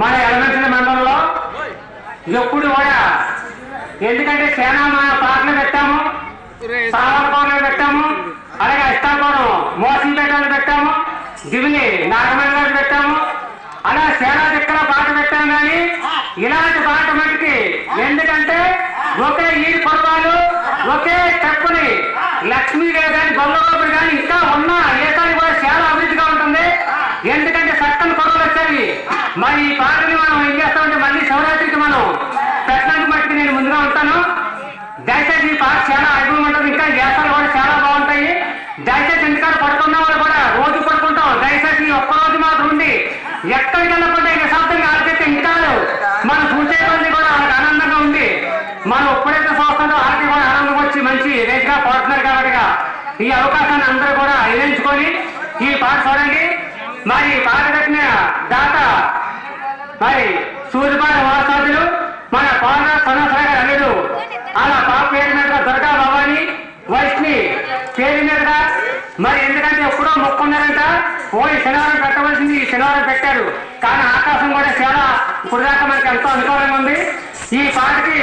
మన ఎలమెంటరీ మండలంలో ఎప్పుడు కూడా ఎందుకంటే సేనా మన పాటలు పెట్టాము సామర్పూర్లు పెట్టాము అలాగే ఇష్టాపురం మోసంపేటలు పెట్టాము దివిని గారు పెట్టాము అలా సేనా దిక్కల పాట పెట్టాము కానీ ఇలాంటి పాట మటుకి ఎందుకంటే ఒకే ఈ పర్వాలు ఒకే తప్పుని లక్ష్మీదేవి కానీ గొల్లగోపుడు కానీ ఇంకా ఉన్న ఏకానికి కూడా చాలా అభివృద్ధిగా ఉంటుంది ఎందుకంటే చక్కని పర్వాలు వచ్చాయి మరి ఈ పాటని మనం ఏం చేస్తామంటే మళ్ళీ శివరాత్రికి మనం పెట్టడానికి మట్టుకు నేను ముందుగా ఉంటాను దయచేసి ఈ పాట చాలా అద్భుతం ఉంటుంది. ఇంకా గ్యాసాలు కూడా చాలా బాగుంటాయి. దయచేసి ఎందుకంటే పడుకున్న వాళ్ళు కూడా రోజు పడుకుంటాం. దయచేసి ఒక్కరోజు ఒక్క రోజు మాత్రం ఉండి ఎక్కడికి వెళ్ళకుండా ఈ నిశ్శబ్దంగా ఆడితే ఇంకా మనం చూసే కొద్ది కూడా వాళ్ళకి ఆనందంగా ఉంది మనం ఎప్పుడైతే చూస్తుందో వాళ్ళకి కూడా ఆనందం వచ్చి మంచి రేట్గా పడుతున్నారు కాబట్టి ఈ అవకాశాన్ని అందరూ కూడా ఎదిరించుకొని ఈ పాట చూడండి. మరి పాట కట్టిన దాత మరి సూర్యపాల మరి ఎందుకంటే ఎప్పుడో మొక్కున్నారంట? పోయి శనివారం పెట్టవలసింది ఈ శనివారం పెట్టారు. కానీ ఆకాశం కూడా చాలా ఇప్పుడు దాకా మనకి ఎంతో అనుకూలంగా ఉంది. ఈ పాటకి